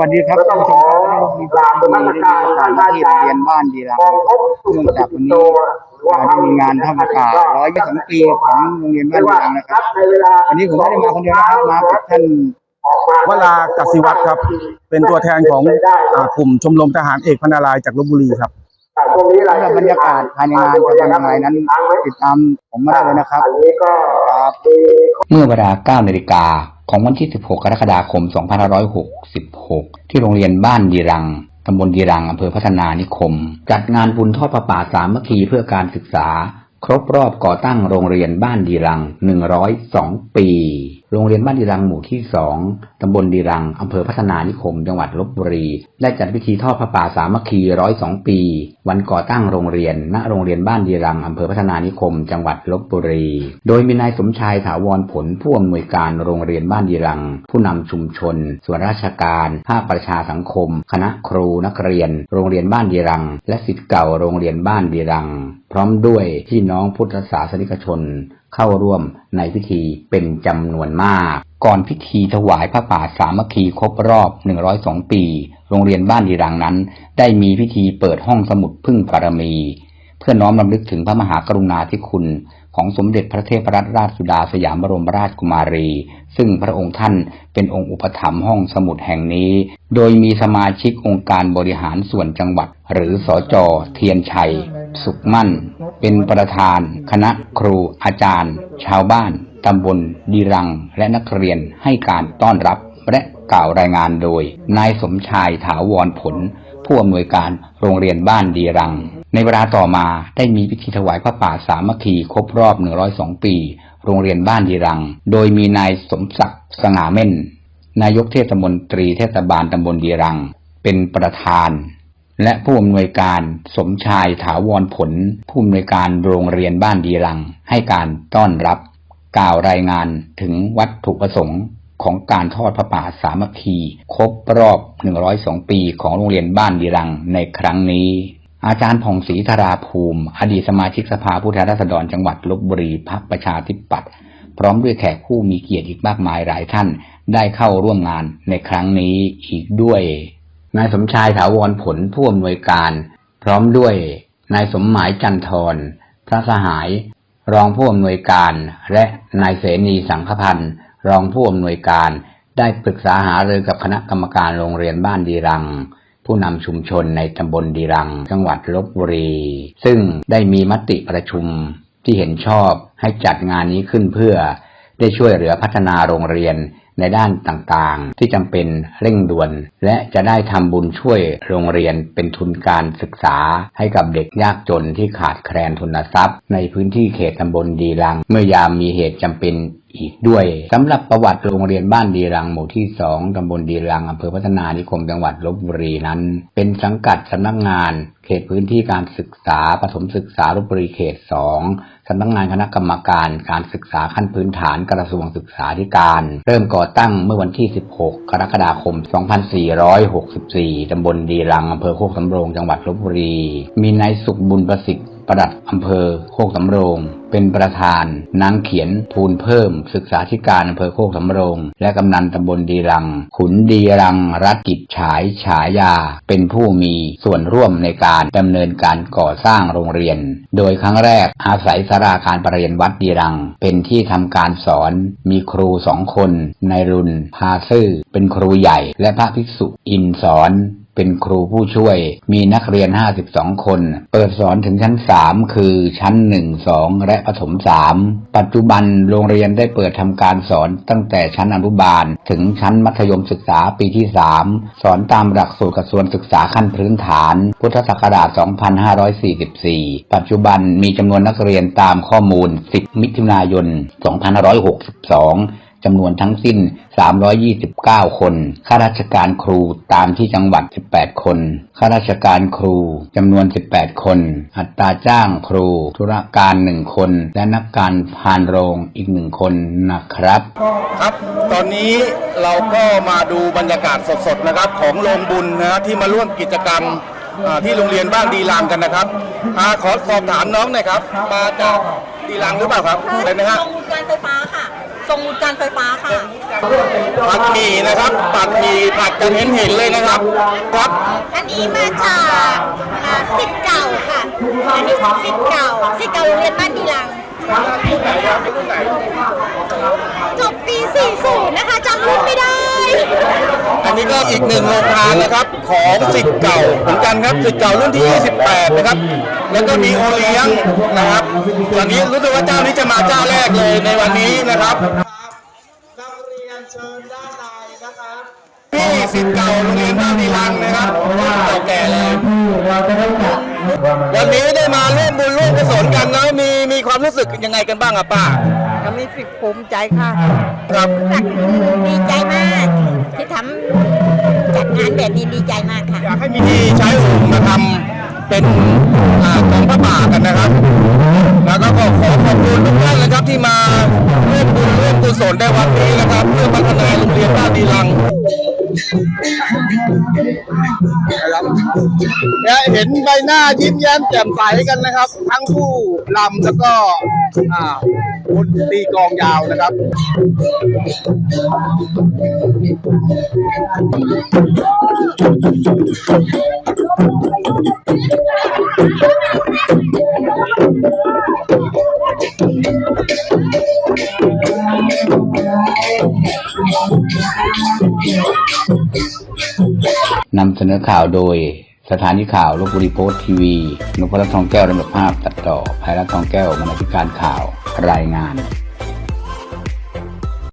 สวัสดีครับท่านผู้ชมครับวันนี้มีผู้ที่ได้มีโอกาสมาที่โรงเรียนบ้านดีรังเนื่องจากวันนี้อ่าได้มีงานทำประกาศร้อยยี่สิบปีของโรงเรียนบ้านดีรังนะครับ วันนี้ผมไม่ได้มาคนเดียวนะครับมากับท่านวลากสิวัตรครับ เป็นตัวแทนของอ่ากลุ่มชมรมทหารเอกพันนารายณ์จากลบบุรีครับสำหรับบรรยากาศภายในงานจะเป็นยังไงนั้น ติดตามผมมาได้เลยนะครับครับเมื่อเวลา9นาฬิกา ของวันที่ 16 กรกฎาคม 2566 ที่โรงเรียนบ้านดีรัง ตำบลดีรัง อำเภอพัฒนานิคม จัดงานบุญทอดประป่าสามัคคีเพื่อการศึกษา ครบรอบก่อตั้งโรงเรียนบ้านดีรัง 102 ปี โรงเรียนบ้านดีรังหมู่ที่2ตำบลดีรังอำเภอพัฒนานิคม จังหวัดลบบุรี ได้จัดพิธีทอดพระป่าสามัคคี102ปี วันก่อตั้งโรงเรียน ณ โรงเรียนบ้านดีรังอำเภอพัฒนานิคม จังหวัดลบบุรี โดยมีนายสมชายถาวรผลผู้อำนวยการโรงเรียนบ้านดีรัง ผู้นำชุมชน ส่วนราชการ ภาคประชาสังคม คณะครูนักเรียน โรงเรียนบ้านดีรัง และศิษย์เก่าโรงเรียนบ้านดีรัง พร้อมด้วยพี่น้องพุทธศาสนิกชน เข้าร่วมในพิธีเป็นจำนวนมาก ก่อนพิธีถวายพระป่าสามัคคีครบรอบ 102 ปี โรงเรียนบ้านดีรังนั้น ได้มีพิธีเปิดห้องสมุดพึ่งบารมี เพื่อน้อมรำลึกถึงพระมหากรุณาธิคุณของสมเด็จพระเทพรัตนราชสุดาสยามบรมราชกุมารี ซึ่งพระองค์ท่านเป็นองค์อุปถัมภ์ห้องสมุดแห่งนี้ โดยมีสมาชิกองค์การบริหารส่วนจังหวัด หรือสอจอเทียนชัย สุขมั่น เป็นประธาน คณะครูอาจารย์ ชาวบ้าน ตำบลดีรัง และนักเรียนให้การต้อนรับและกล่าวรายงานโดย นายสมชายถาวรผล ผู้อำนวยการโรงเรียนบ้านดีรัง ในเวลาต่อมาได้มีพิธีถวายพระป่าสามัคคีครบรอบ 102 ปี โรงเรียนบ้านดีรัง โดยมีนายสมศักดิ์สง่าเม่น นายกเทศมนตรีเทศบาลตำบลดีรัง เป็นประธาน และผู้อำนวยการสมชายถาวรผล ผู้อำนวยการโรงเรียนบ้านดีรัง ให้การต้อนรับ กล่าวรายงานถึงวัตถุประสงค์ของการทอดพระป่าสามัคคี ครบรอบ 102 ปีของโรงเรียนบ้านดีรังในครั้งนี้ อาจารย์ผ่องศรีธราภูมิ อดีตสมาชิกสภาผู้แทนราษฎรจังหวัดลบบุรีพักประชาธิปัตย์พร้อมด้วยแขกผู้มีเกียรติอีกมากมายหลายท่าน ได้เข้าร่วมงานในครั้งนี้อีกด้วย นายสมชายถาวรผลผู้อำนวยการ พร้อมด้วยนายสมหมายจันทรพระสหาย รองผู้อำนวยการ และนายเสนีสังคพันธ์รองผู้อำนวยการ ได้ปรึกษาหารือกับคณะกรรมการโรงเรียนบ้านดีรัง ผู้นำชุมชนในตำบลดีรัง จังหวัดลบบุรี ซึ่งได้มีมติประชุมที่เห็นชอบให้จัดงานนี้ขึ้นเพื่อได้ช่วยเหลือพัฒนาโรงเรียน ในด้านต่างๆ ที่จำเป็นเร่งด่วน และจะได้ทำบุญช่วยโรงเรียนเป็นทุนการศึกษา ให้กับเด็กยากจนที่ขาดแคลนทุนทรัพย์ ในพื้นที่เขตตำบลดีรัง เมื่อยามมีเหตุจำเป็นอีกด้วยสำหรับประวัติโรงเรียนบ้านดีรังหมู่ที่สองตำบลดีรังอำเภอพัฒนานิคมจังหวัดลบบุรีนั้น เป็นสังกัดสำนักงาน เขตพื้นที่การศึกษาปฐมศึกษาลบบุรีเขตสอง สำนักงานคณะกรรมการการศึกษาขั้นพื้นฐานกระทรวงศึกษาธิการ เริ่มก่อตั้งเมื่อวันที่ 16 กรกฎาคม 2464 ตำบลดีรังอำเภอโคกสำโรง จังหวัดลบบุรี มีนายสุขบุญประสิทธิ์ ประดัดอำเภอโคกสำโรง เป็นประธาน นางเขียนทูลเพิ่ม ศึกษาธิการอำเภอโคกสำโรง และกำนันตำบลดีรัง ขุนดีรังรัตกิจฉายฉายา เป็นผู้มีส่วนร่วมในการดำเนินการก่อสร้างโรงเรียน โดยครั้งแรกอาศัยสาราการประเรียนวัดดีรัง เป็นที่ทำการสอนมีครูสองคน ในายรุนพาซื่อเป็นครูใหญ่ และพระภิกษุอินสอน เป็นครูผู้ช่วย มีนักเรียน 52 คน เปิดสอนถึงชั้น 3 คือชั้น 1 2 และประถม 3 ปัจจุบันโรงเรียนได้เปิดทำการสอนตั้งแต่ชั้นอนุบาล ถึงชั้นมัธยมศึกษาปีที่ 3 สอนตามหลักสูตรกระทรวงศึกษาขั้นพื้นฐาน พุทธศักราช 2544 ปัจจุบันมีจำนวนนักเรียนตามข้อมูล 10 มิถุนายน 2562 จำนวนทั้งสิ้น 329 คน ข้าราชการครูตามที่จังหวัด 18 คน ข้าราชการครูจำนวน 18 คน อัตราจ้างครู ธุรการ 1 คน และนักการพานโรงอีกหนึ่งคนนะครับ ครับ ตอนนี้เราก็มาดูบรรยากาศสดๆนะครับของโรงบุญนะที่มาร่วมกิจกรรมอ่าที่โรงเรียนบ้านดีรังกันนะครับอาขอสอบถามน้องหน่อยครับ มาจากดีรังหรือเปล่าครับค่ะอะไรนะฮะโรงการไฟฟ้าค่ะ ทรงการไฟฟ้าค่ะผัดหมี่นะครับผัดหมี่ผัดกันเห็นเห็นๆเลยนะครับ ครับอันนี้มาจากอ่าสิทธิ์เก่าค่ะอันนี้สิทธิ์เก่าสิทธิ์เก่าโรงเรียนบ้านดีลังจบปี40นะคะจำรุ่นไม่ได้ อันนี้ก็อีกหนึ่งโรงทานนะครับของสิทธิ์เก่าเหมือนกันครับสิทธิ์เก่ารุ่นที่ 28 นะครับ แล้วก็มีโอเลี้ยงนะครับวันนี้รู้สึกว่าเจ้านี้จะมาเจ้าแรกเลยในวันนี้นะครับนักเรียนเชิญด้านในนะครับที่สิทธิ์เก่าโรงเรียนบ้านดีลังนะครับเก่าแก่เลยวันนี้ได้มาร่วมบุญร่วมกุศลกันนะมีมีความรู้สึกยังไงกันบ้างอะป้าก็มีสิภูมิใจค่ะครับดีใจมาก ที่ทำจัดงานแบบนี้ดีใจมากค่ะ อยากให้มีที่ใช้โอ่งมาทำเป็นอ่ากองพระป่ากันนะครับแล้วก็ขอขอขอบคุณทุกท่านนะครับที่มาร่วมบุญร่วมกุศลในวันนี้นะครับ เพื่อพัฒนาโรงเรียนบ้านดีลัง นะครับเนี่ยเห็นใบหน้ายิ้มแย้มแจ่มใสกันนะครับ ทั้งผู้ลำแล้วก็อ่าคนตีกองยาวนะครับ นำเสนอข่าวโดยสถานีข่าวลบบุรีโพสต์ทีวีนพรัตน์ทองแก้วดำเนินภาพตัดต่อภัยรัตน์ทองแก้วบรรณาธิการข่าวรายงาน